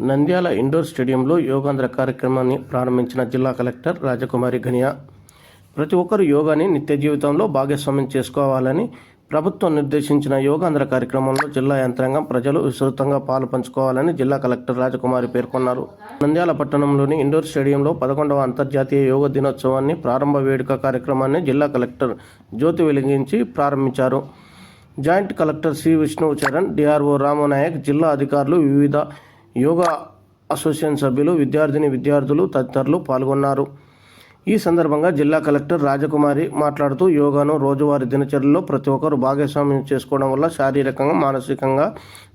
Nandyal indoor స్టేడియంలో యోగాంధ్ర కార్యక్రమాన్ని ప్రారంభించిన జిల్లా కలెక్టర్ రాజకుమారి ఘనియా. ప్రతి ఒక్కరూ యోగాని నిత్య జీవితంలో భాగస్వామ్యం చేసుకోవాలని ప్రభుత్వం నిర్దేశించిన యోగాంధ్ర కార్యక్రమంలో జిల్లా యంత్రాంగం ప్రజలు విస్తృతంగా పాలు పంచుకోవాలని జిల్లా కలెక్టర్ రాజకుమారి పేర్కొన్నారు. నంద్యాల పట్టణంలోని ఇండోర్ స్టేడియంలో పదకొండవ అంతర్జాతీయ యోగ దినోత్సవాన్ని ప్రారంభ వేడుక కార్యక్రమాన్ని జిల్లా కలెక్టర్ జ్యోతి వెలిగించి ప్రారంభించారు. జాయింట్ కలెక్టర్ సి విష్ణువు చరణ్ డిఆర్ఓ రామనాయక్ జిల్లా అధికారులు వివిధ యోగా అసోసియేషన్ సభ్యులు విద్యార్థిని విద్యార్థులు తదితరులు పాల్గొన్నారు. ఈ సందర్భంగా జిల్లా కలెక్టర్ రాజకుమారి మాట్లాడుతూ యోగాను రోజువారీ దినచర్యలో ప్రతి ఒక్కరూ భాగస్వామ్యం చేసుకోవడం వల్ల శారీరకంగా మానసికంగా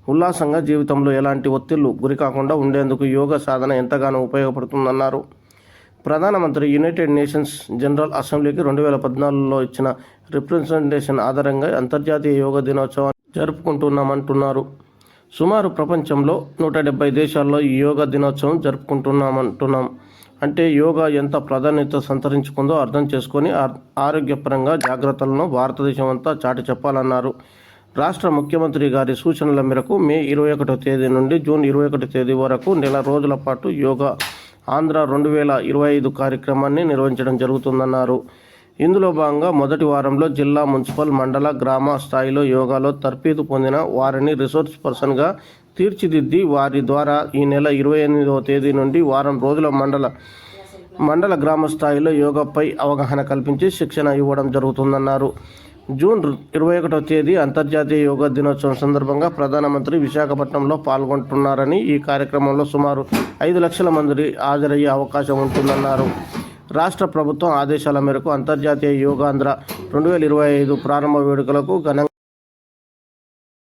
ఉల్లాసంగా జీవితంలో ఎలాంటి ఒత్తిళ్ళు గురికాకుండా ఉండేందుకు యోగా సాధన ఎంతగానో ఉపయోగపడుతుందన్నారు. ప్రధానమంత్రి యునైటెడ్ నేషన్స్ జనరల్ అసెంబ్లీకి రెండు వేల పద్నాలుగులో ఇచ్చిన రిప్రజెంటేషన్ ఆధారంగా అంతర్జాతీయ యోగా దినోత్సవాన్ని జరుపుకుంటున్నామంటున్నారు. సుమారు ప్రపంచంలో నూట డెబ్బై దేశాల్లో ఈ యోగా దినోత్సవం జరుపుకుంటున్నామంటున్నాం. అంటే యోగా ఎంత ప్రాధాన్యత సంతరించుకుందో అర్థం చేసుకొని ఆరోగ్యపరంగా జాగ్రత్తలను భారతదేశం అంతా చాటి చెప్పాలన్నారు. రాష్ట్ర ముఖ్యమంత్రి గారి సూచనల మేరకు మే ఇరవై ఒకటో తేదీ నుండి జూన్ ఇరవై ఒకటో తేదీ వరకు నెల రోజుల పాటు యోగా ఆంధ్ర రెండు వేల ఇరవై ఐదు కార్యక్రమాన్ని నిర్వహించడం జరుగుతుందన్నారు. ఇందులో భాగంగా మొదటి వారంలో జిల్లా మున్సిపల్ మండల గ్రామ స్థాయిలో యోగాలో తర్ఫీదు పొందిన వారిని రిసోర్స్ పర్సన్గా తీర్చిదిద్ది వారి ద్వారా ఈ నెల ఇరవై ఎనిమిదవ తేదీ నుండి వారం రోజుల మండల మండల గ్రామ స్థాయిలో యోగాపై అవగాహన కల్పించి శిక్షణ ఇవ్వడం జరుగుతుందన్నారు. జూన్ ఇరవై ఒకటో తేదీ అంతర్జాతీయ యోగా దినోత్సవం సందర్భంగా ప్రధానమంత్రి విశాఖపట్నంలో పాల్గొంటున్నారని ఈ కార్యక్రమంలో సుమారు ఐదు లక్షల మంది హాజరయ్యే అవకాశం ఉంటుందన్నారు. రాష్ట్ర ప్రభుత్వం ఆదేశాల మేరకు అంతర్జాతీయ యోగాంధ్ర రెండు వేల ఇరవై ఐదు ప్రారంభ వేడుకలకు ఘనంగా